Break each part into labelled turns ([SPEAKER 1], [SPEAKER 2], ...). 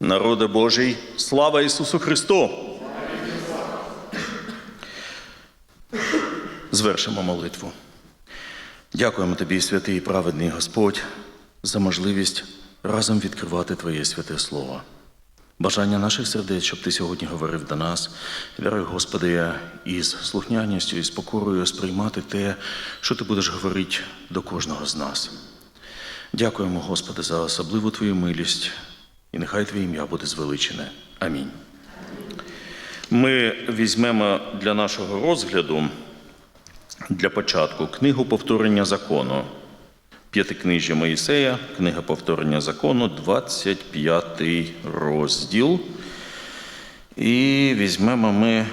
[SPEAKER 1] Народе Божий, слава Ісусу Христу! Звершимо молитву. Дякуємо тобі, святий і праведний Господь, за можливість разом відкривати Твоє святе Слово. Бажання наших сердець, щоб ти сьогодні говорив до нас, вірою, Господи, із слухняністю і з покорою сприймати те, що ти будеш говорити до кожного з нас. Дякуємо, Господи, за особливу Твою милість, і нехай Твоє ім'я буде звеличене. Амінь. Ми візьмемо для нашого розгляду для початку книгу повторення закону. П'ятикнижжя Моїсея, книга повторення закону, 25 розділ. І візьмемо ми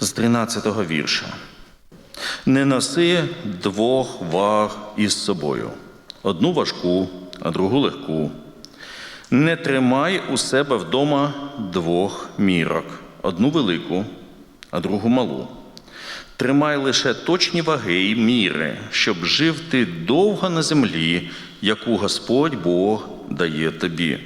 [SPEAKER 1] з 13-го вірша. Не носи двох ваг із собою, одну важку, а другу легку. Не тримай у себе вдома двох мірок, одну велику, а другу малу. Тримай лише точні ваги й міри, щоб жив ти довго на землі, яку Господь Бог дає тобі.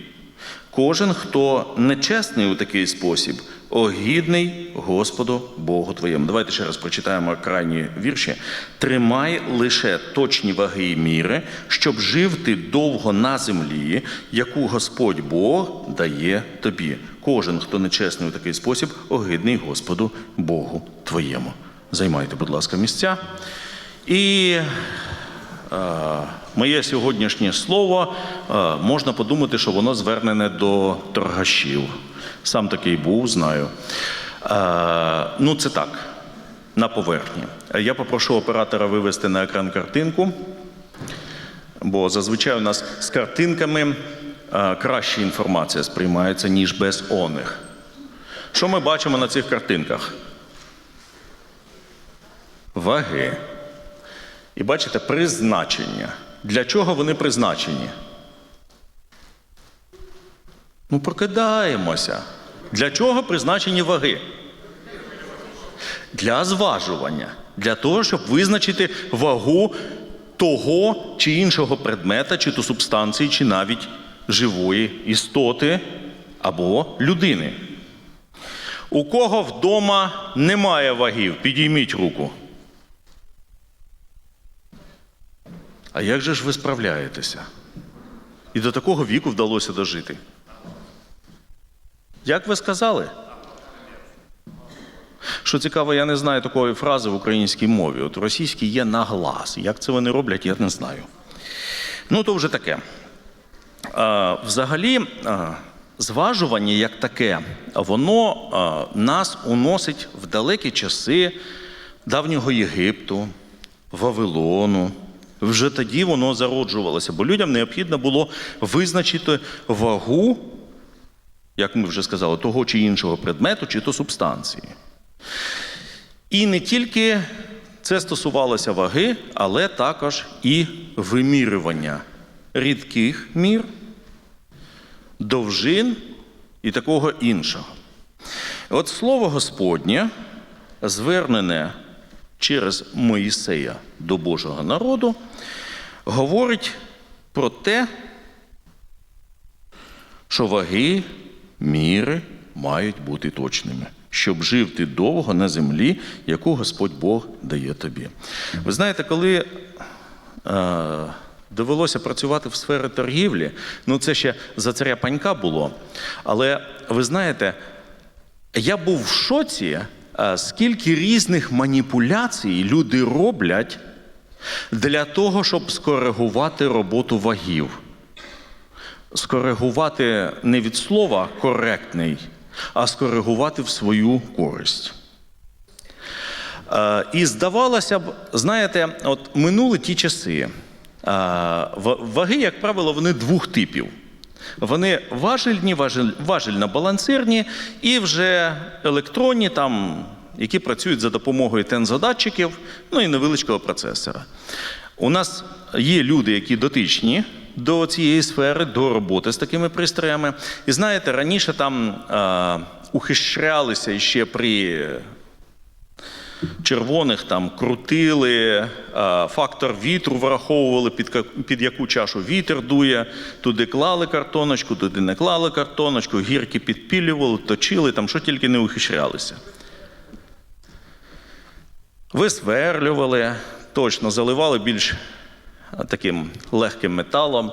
[SPEAKER 1] Кожен, хто нечесний у такий спосіб, огідний Господу Богу твоєму. Давайте ще раз прочитаємо крайні вірші. Тримай лише точні ваги і міри, щоб жив ти довго на землі, яку Господь Бог дає тобі. Кожен, хто нечесний у такий спосіб, огидний Господу Богу твоєму. Займайте, будь ласка, місця. І е, моє сьогоднішнє слово е, можна подумати, що воно звернене до торгашів. Сам такий був, знаю. Е, ну, це так, на поверхні. Я попрошу оператора вивести на екран картинку, бо зазвичай у нас з картинками е, краще інформація сприймається, ніж без оних. Що ми бачимо на цих картинках? ваги. І бачите, призначення. Для чого вони призначені? Ну, прокидаємося. Для чого призначені ваги? Для зважування. Для того, щоб визначити вагу того чи іншого предмета, чи то субстанції, чи навіть живої істоти або людини. У кого вдома немає вагів, підійміть руку. А як же ж ви справляєтеся? І до такого віку вдалося дожити. Як ви сказали? Що цікаво, я не знаю такої фрази в українській мові. От російській є наглас. Як це вони роблять, я не знаю. Ну, то вже таке. А, взагалі, а, зважування як таке, воно а, нас уносить в далекі часи давнього Єгипту, Вавилону. Вже тоді воно зароджувалося, бо людям необхідно було визначити вагу, як ми вже сказали, того чи іншого предмету, чи то субстанції. І не тільки це стосувалося ваги, але також і вимірювання рідких мір, довжин і такого іншого. От слово Господнє звернене через Моїсея до Божого народу, говорить про те, що ваги, міри мають бути точними, щоб жив ти довго на землі, яку Господь Бог дає тобі. Ви знаєте, коли е, довелося працювати в сфері торгівлі, ну це ще за царя панька було, але ви знаєте, я був в шоці. А скільки різних маніпуляцій люди роблять для того, щоб скоригувати роботу вагів. Скоригувати не від слова коректний, а скоригувати в свою користь. Е, І здавалося б, знаєте, от минули ті часи. Е, Ваги, як правило, вони двох типів. Вони важельні, важель, важельно-балансирні і вже електронні, там, які працюють за допомогою тензодатчиків, ну і невеличкого процесора. У нас є люди, які дотичні до цієї сфери, до роботи з такими пристроями. І знаєте, раніше там е, ухищрялися ще при червоних там крутили, фактор вітру враховували, під, яку чашу вітер дує. Туди клали картоночку, туди не клали картоночку, гірки підпілювали, точили, там що тільки не ухищрялися. Висверлювали, точно заливали більш таким легким металом.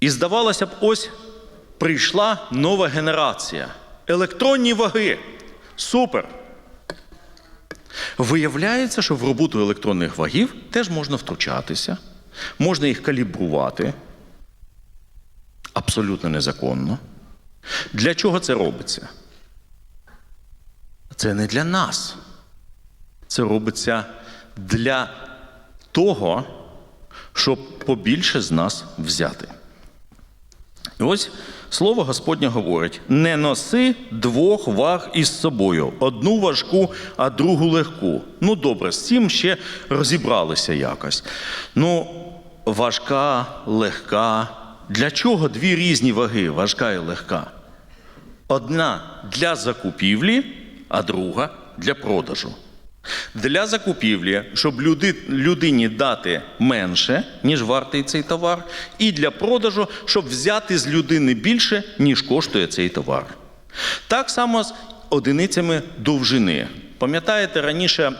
[SPEAKER 1] І здавалося б, ось прийшла нова генерація. Електронні ваги. Супер. Виявляється, що в роботу електронних вагів теж можна втручатися, можна їх калібрувати. Абсолютно незаконно. Для чого це робиться? Це не для нас. Це робиться для того, щоб побільше з нас взяти. І ось слово Господнє говорить: не носи двох ваг із собою, одну важку, а другу легку. Ну, добре, з цим ще розібралися якось. Ну, важка, легка. Для чого дві різні ваги, важка і легка? Одна для закупівлі, а друга для продажу. Для закупівлі, щоб люди, людині дати менше, ніж вартий цей товар, і для продажу, щоб взяти з людини більше, ніж коштує цей товар. Так само з одиницями довжини. Пам'ятаєте, раніше,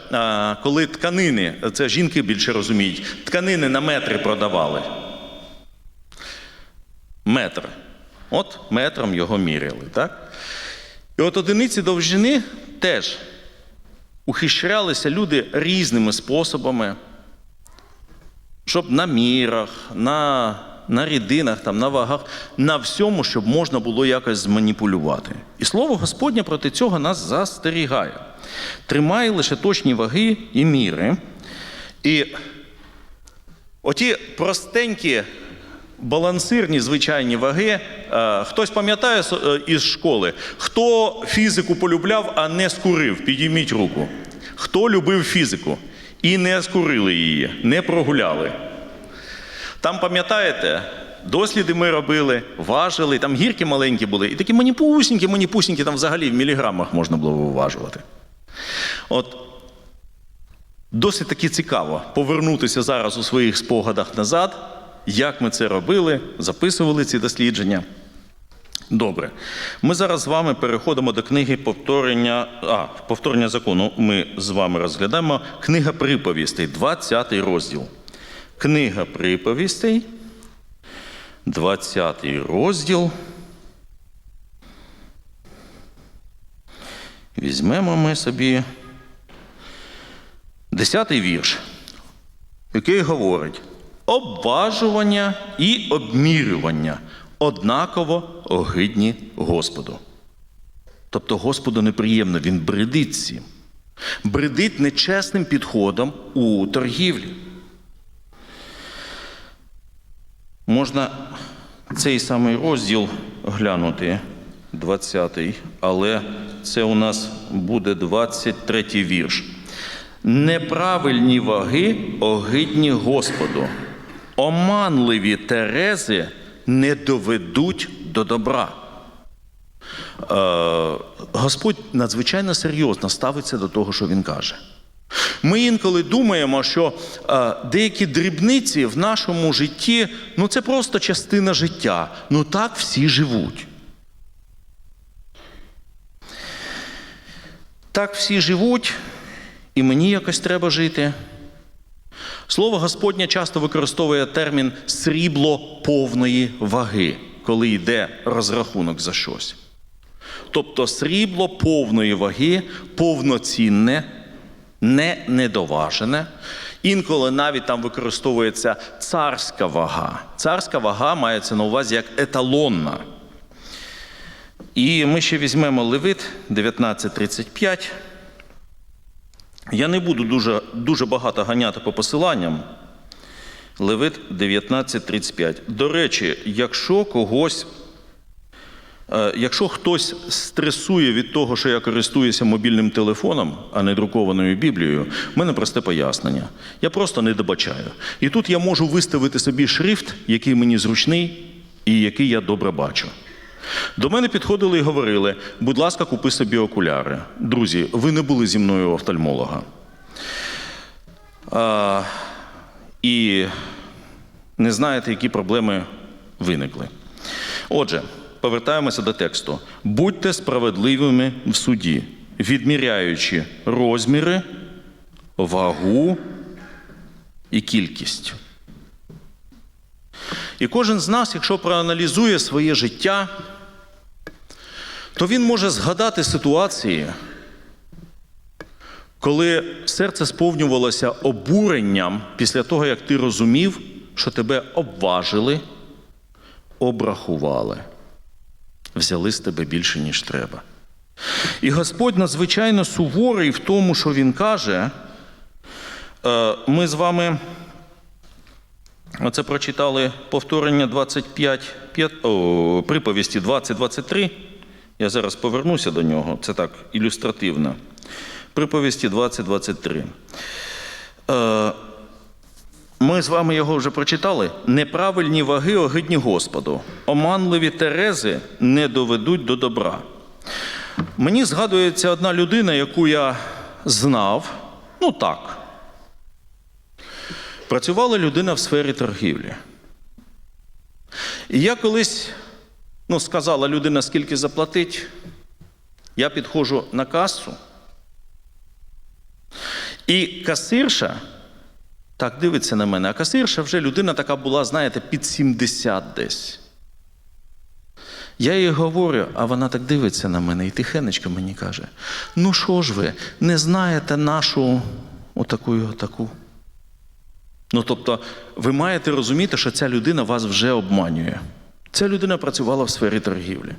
[SPEAKER 1] коли тканини, це жінки більше розуміють, тканини на метри продавали. Метр. От метром його міряли, так? І от одиниці довжини теж ухищрялися люди різними способами, щоб на мірах, на, на рідинах, там, на вагах, на всьому, щоб можна було якось зманіпулювати. І слово Господнє проти цього нас застерігає. Тримай лише точні ваги і міри. І оті простенькі балансирні звичайні ваги. е, Хтось пам'ятає е, із школи, хто фізику полюбляв, а не скурив? Підійміть руку. Хто любив фізику і не скурили її, не прогуляли? Там, пам'ятаєте, досліди ми робили, важили, там гірки маленькі були, і такі маніпусінькі, маніпусінькі, там взагалі в міліграмах можна було виважувати. От Досить таки цікаво повернутися зараз у своїх спогадах назад, як ми це робили, записували ці дослідження. Добре. Ми зараз з вами переходимо до книги повторення, а, повторення закону. Ми з вами розглядаємо книга приповістей, 20 розділ. Книга приповістей, 20 розділ. Візьмемо ми собі Десятий вірш, який говорить: обважування і обмірювання однаково огидні Господу. Тобто Господу неприємно, він бредить цим. Бредить нечесним підходом у торгівлі. Можна цей самий розділ глянути, 20-й, але це у нас буде 23-й вірш. Неправильні ваги огидні Господу. Оманливі терези не доведуть до добра. Е, Господь надзвичайно серйозно ставиться до того, що він каже. Ми інколи думаємо, що е, деякі дрібниці в нашому житті ну це просто частина життя. Ну так всі живуть. Так всі живуть, і мені якось треба жити. Слово Господнє часто використовує термін срібло повної ваги, коли йде розрахунок за щось. Тобто срібло повної ваги, повноцінне, не недоважене. Інколи навіть там використовується царська вага. Царська вага мається на увазі як еталонна. І ми ще візьмемо Левит 19.35. Я не буду дуже, дуже багато ганяти по посиланням. Левит 19.35. До речі, якщо когось, е, якщо хтось стресує від того, що я користуюся мобільним телефоном, а не друкованою Біблією, в мене просте пояснення. Я просто не добачаю. І тут я можу виставити собі шрифт, який мені зручний і який я добре бачу. До мене підходили і говорили: будь ласка, купи собі окуляри. Друзі, ви не були зі мною у офтальмолога. А, і не знаєте, які проблеми виникли. Отже, повертаємося до тексту. Будьте справедливими в суді, відміряючи розміри, вагу і кількість. І кожен з нас, якщо проаналізує своє життя, то він може згадати ситуації, коли серце сповнювалося обуренням після того, як ти розумів, що тебе обважили, обрахували, взяли з тебе більше, ніж треба. І Господь надзвичайно суворий в тому, що Він каже, Е, ми з вами оце прочитали повторення 25, 5, о, приповісті 20-23. Я зараз повернуся до нього, це так ілюстративно. Приповісті 20-23. Е, Ми з вами його вже прочитали. Неправильні ваги огидні Господу, оманливі терези не доведуть до добра. Мені згадується одна людина, яку я знав, ну так. Працювала людина в сфері торгівлі. І я колись ну, сказала людина, скільки заплатить. Я підходжу на касу. І касирша так дивиться на мене, а касирша вже людина така була, знаєте, під 70 десь. Я їй говорю, а вона так дивиться на мене і тихенечко мені каже: ну що ж ви, не знаєте нашу отаку і отаку. Ну, тобто, ви маєте розуміти, що ця людина вас вже обманює. Ця людина працювала в сфері торгівлі.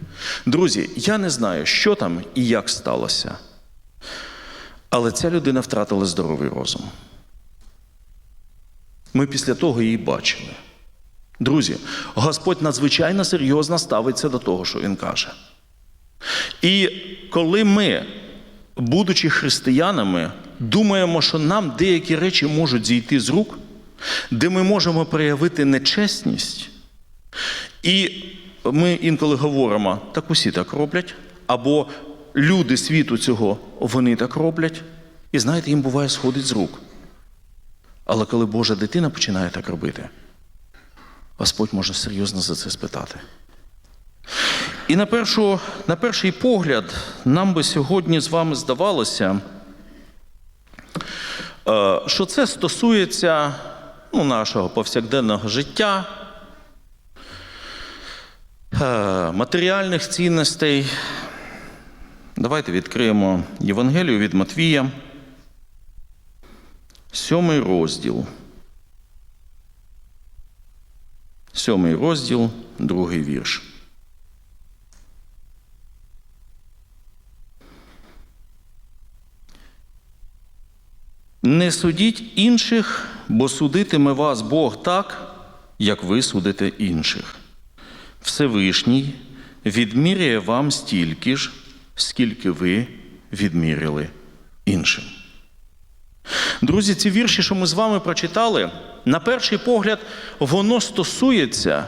[SPEAKER 1] Друзі, я не знаю, що там і як сталося. Але ця людина втратила здоровий розум. Ми після того її бачили. Друзі, Господь надзвичайно серйозно ставиться до того, що Він каже. І коли ми, будучи християнами, думаємо, що нам деякі речі можуть зійти з рук, де ми можемо проявити нечесність, і ми інколи говоримо, так усі так роблять, або люди світу цього, вони так роблять, і знаєте, їм буває сходить з рук. Але коли Божа дитина починає так робити, Господь може серйозно за це спитати. І на, першу, на перший погляд, нам би сьогодні з вами здавалося, е, що це стосується ну, нашого повсякденного життя, матеріальних цінностей. Давайте відкриємо Євангелію від Матвія, сьомий розділ. Сьомий розділ, другий вірш. Не судіть інших, бо судитиме вас Бог так, як ви судите інших. Всевишній відміряє вам стільки ж, скільки ви відміряли іншим. Друзі, ці вірші, що ми з вами прочитали, на перший погляд, воно стосується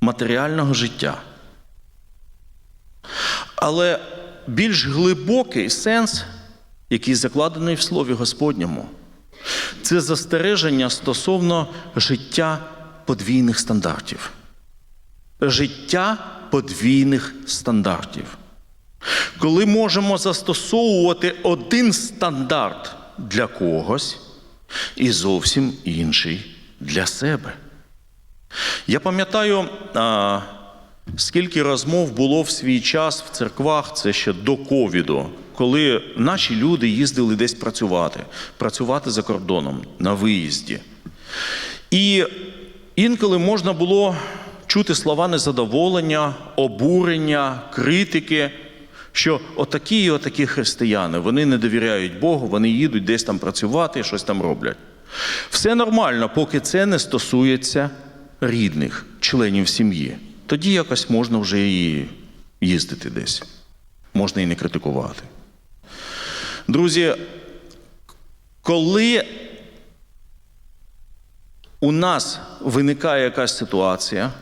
[SPEAKER 1] матеріального життя. Але більш глибокий сенс, який закладений в Слові Господньому, це застереження стосовно життя подвійних стандартів. Життя подвійних стандартів. Коли можемо застосовувати один стандарт для когось і зовсім інший для себе. Я пам'ятаю, скільки розмов було в свій час в церквах, це ще до ковіду, коли наші люди їздили десь працювати, працювати за кордоном на виїзді. І інколи можна було чути слова незадоволення, обурення, критики, що отакі і отакі християни, вони не довіряють Богу, вони їдуть десь там працювати, щось там роблять. Все нормально, поки це не стосується рідних, членів сім'ї. Тоді якось можна вже і їздити десь. Можна і не критикувати. Друзі, коли у нас виникає якась ситуація,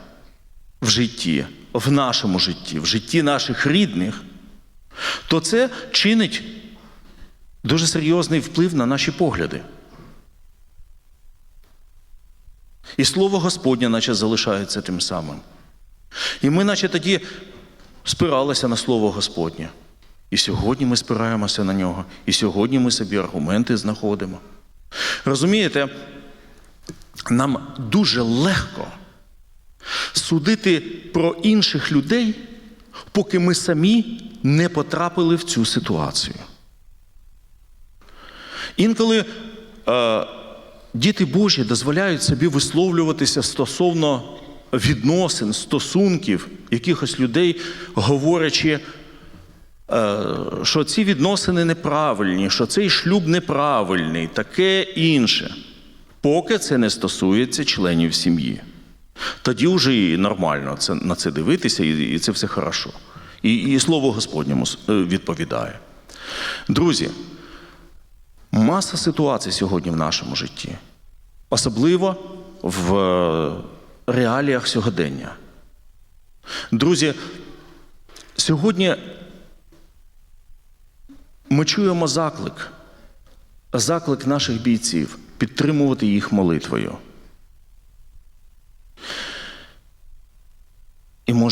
[SPEAKER 1] в житті, в нашому житті, в житті наших рідних, то це чинить дуже серйозний вплив на наші погляди. І слово Господнє, наче залишається тим самим. І ми, наче тоді, спиралися на слово Господнє. І сьогодні ми спираємося на нього, і сьогодні ми собі аргументи знаходимо. Розумієте, нам дуже легко судити про інших людей, поки ми самі не потрапили в цю ситуацію. Інколи е, діти Божі дозволяють собі висловлюватися стосовно відносин, стосунків якихось людей, говорячи, е, що ці відносини неправильні, що цей шлюб неправильний, таке інше, поки це не стосується членів сім'ї. Тоді вже і нормально це, на це дивитися, і, і це все хорошо. І, і слово Господньому е, відповідає. Друзі, маса ситуацій сьогодні в нашому житті, особливо в е, реаліях сьогодення. Друзі, сьогодні ми чуємо заклик, заклик наших бійців підтримувати їх молитвою.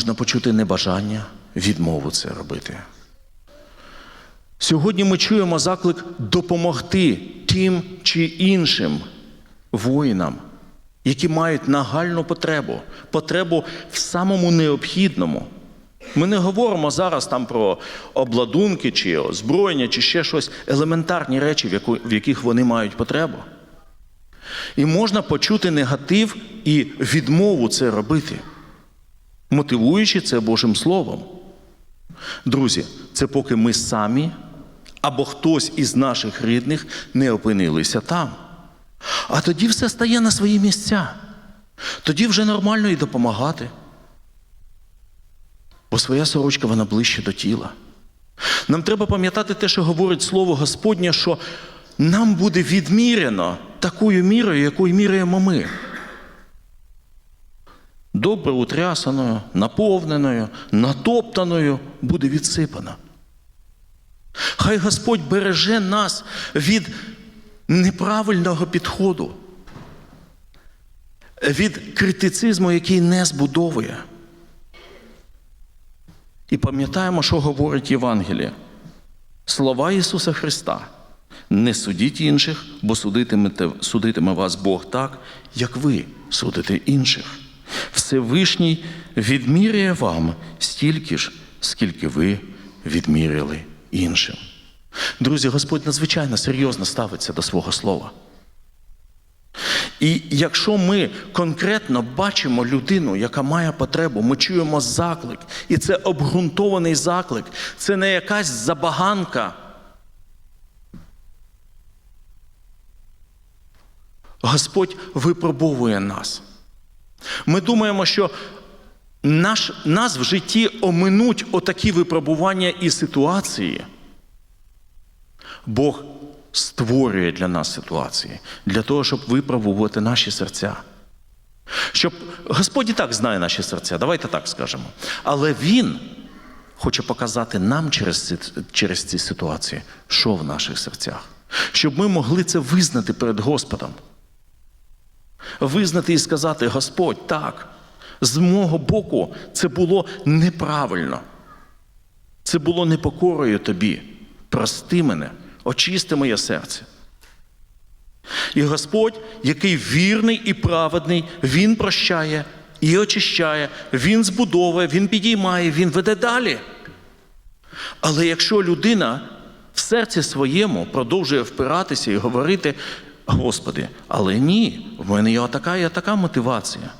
[SPEAKER 1] Можна почути небажання, відмову це робити. Сьогодні ми чуємо заклик допомогти тим чи іншим воїнам, які мають нагальну потребу, потребу в самому необхідному. Ми не говоримо зараз там про обладунки чи озброєння, чи ще щось елементарні речі, в яких вони мають потребу. І можна почути негатив і відмову це робити, мотивуючи це Божим Словом. Друзі, це поки ми самі або хтось із наших рідних не опинилися там. А тоді все стає на свої місця. Тоді вже нормально і допомагати. Бо своя сорочка вона ближче до тіла. Нам треба пам'ятати те, що говорить Слово Господнє, що нам буде відміряно такою мірою, якою міряємо ми. Добре утрясаною, наповненою, натоптаною буде відсипана. Хай Господь береже нас від неправильного підходу, від критицизму, який не збудовує. І пам'ятаємо, що говорить Євангеліє. Слова Ісуса Христа. Не судіть інших, бо судитиме вас Бог так, як ви судите інших. Всевишній відміряє вам стільки ж, скільки ви відміряли іншим. Друзі, Господь надзвичайно серйозно ставиться до свого слова. І якщо ми конкретно бачимо людину, яка має потребу, ми чуємо заклик, і це обґрунтований заклик, це не якась забаганка. Господь випробовує нас. Ми думаємо, що наш, нас в житті оминуть отакі випробування і ситуації. Бог створює для нас ситуації, для того, щоб випробувати наші серця. Щоб Господь і так знає наші серця, давайте так скажемо. Але Він хоче показати нам через ці, через ці ситуації, що в наших серцях, щоб ми могли це визнати перед Господом. Визнати і сказати: Господь, так, з мого боку це було неправильно. Це було непокорою тобі. Прости мене, очисти моє серце. І Господь, який вірний і праведний, Він прощає і очищає, Він збудовує, Він підіймає, Він веде далі. Але якщо людина в серці своєму продовжує впиратися і говорити, Господи, але ні, в мене є така і така мотивація.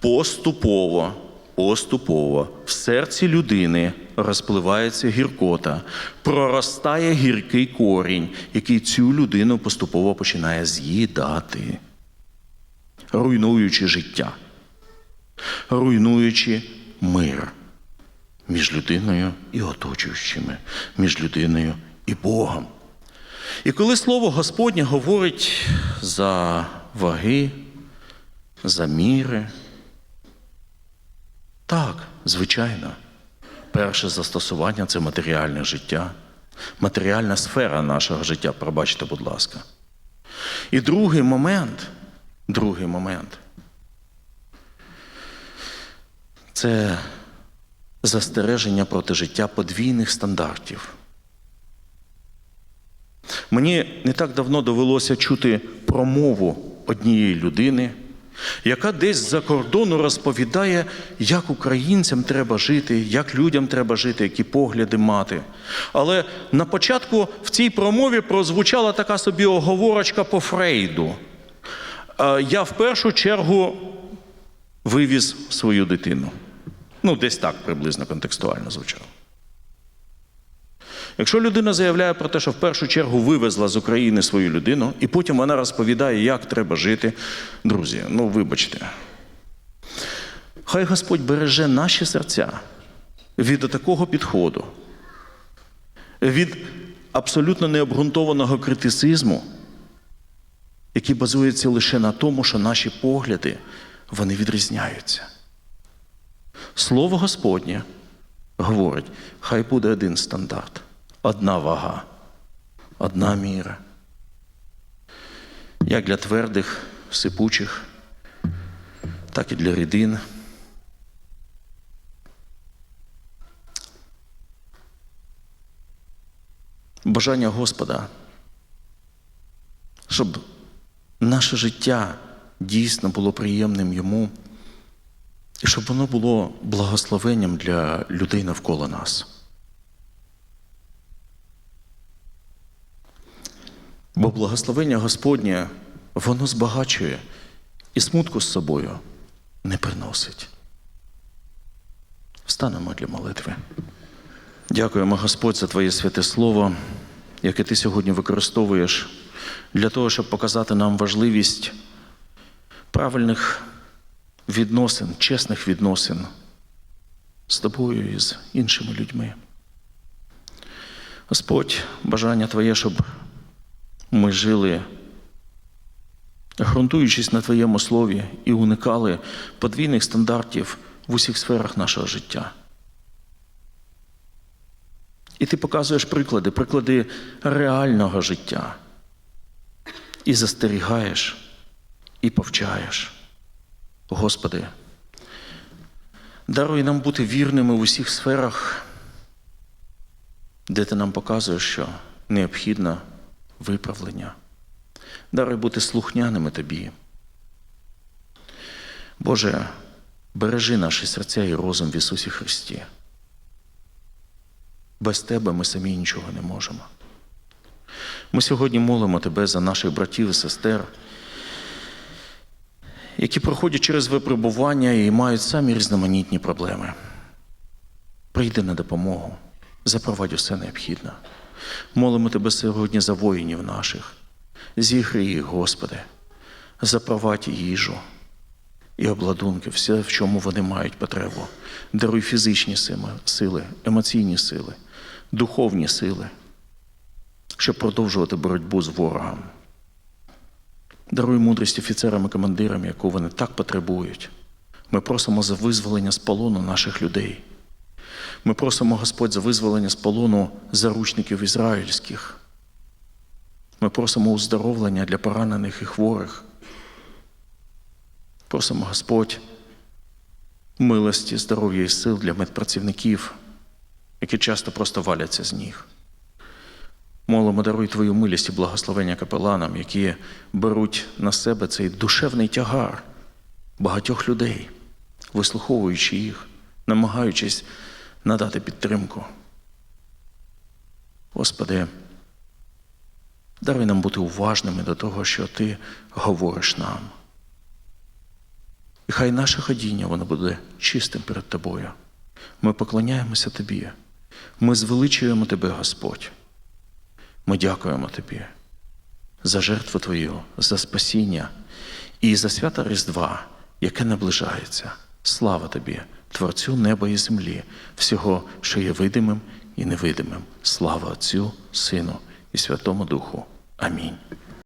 [SPEAKER 1] Поступово, поступово в серці людини розпливається гіркота, проростає гіркий корінь, який цю людину поступово починає з'їдати, руйнуючи життя, руйнуючи мир між людиною і оточуючими, між людиною і Богом. І коли слово Господнє говорить за ваги, за міри, так, Звичайно, перше застосування це матеріальне життя, матеріальна сфера нашого життя, пробачте, будь ласка. І другий момент, другий момент це застереження проти життя подвійних стандартів. Мені не так давно довелося чути промову однієї людини, яка десь за кордону розповідає, як українцям треба жити, як людям треба жити, які погляди мати. Але на початку в цій промові прозвучала така собі оговорочка по Фрейду. Е, Я в першу чергу вивіз свою дитину. Ну, десь так приблизно контекстуально звучало. Якщо людина заявляє про те, що в першу чергу вивезла з України свою людину, і потім вона розповідає, як треба жити, друзі, ну вибачте. Хай Господь береже наші серця від такого підходу, від абсолютно необґрунтованого критицизму, який базується лише на тому, що наші погляди вони відрізняються. Слово Господнє говорить, хай буде один стандарт, одна вага, одна міра. Як для твердих, сипучих, так і для рідин. Бажання Господа, щоб наше життя дійсно було приємним йому. І щоб воно було благословенням для людей навколо нас. Бо благословення Господнє, воно збагачує і смутку з собою не приносить. Встанемо для молитви. Дякуємо, Господь, за Твоє святе Слово, яке Ти сьогодні використовуєш для того, щоб показати нам важливість правильних відносин, чесних відносин з тобою і з іншими людьми. Господь, бажання Твоє, щоб ми жили, ґрунтуючись на Твоєму слові і уникали подвійних стандартів в усіх сферах нашого життя. І ти показуєш приклади, приклади реального життя. І застерігаєш, і повчаєш. Господи, даруй нам бути вірними в усіх сферах, де ти нам показуєш, що необхідно виправлення. Даруй бути слухняними Тобі. Боже, бережи наші серця і розум в Ісусі Христі. Без Тебе ми самі нічого не можемо. Ми сьогодні молимо Тебе за наших братів і сестер які проходять через випробування і мають самі різноманітні проблеми. Прийди на допомогу, запровадь усе необхідне. Молимо Тебе сьогодні за воїнів наших, зігри їх, Господи, запровадь їжу і обладунки, все, в чому вони мають потребу. Даруй фізичні сили, емоційні сили, духовні сили, щоб продовжувати боротьбу з ворогом. Даруй мудрість офіцерам і командирам, яку вони так потребують. Ми просимо за визволення з полону наших людей. Ми просимо Господь за визволення з полону заручників ізраїльських. Ми просимо уздоровлення для поранених і хворих. Просимо Господь милості, здоров'я і сил для медпрацівників, які часто просто валяться з ніг. Молимо, даруй Твою милість і благословення капеланам, які беруть на себе цей душевний тягар багатьох людей, вислуховуючи їх, намагаючись надати підтримку. Господи, даруй нам бути уважними до того, що Ти говориш нам. І хай наше ходіння воно буде чистим перед Тобою. Ми поклоняємося Тобі. Ми звеличуємо Тебе, Господь. Ми дякуємо Тобі за жертву Твою, за спасіння і за свято Різдва, яке наближається. Слава Тобі, Творцю неба і землі, всього, що є видимим і невидимим. Слава Отцю, Сину і Святому Духу. Амінь.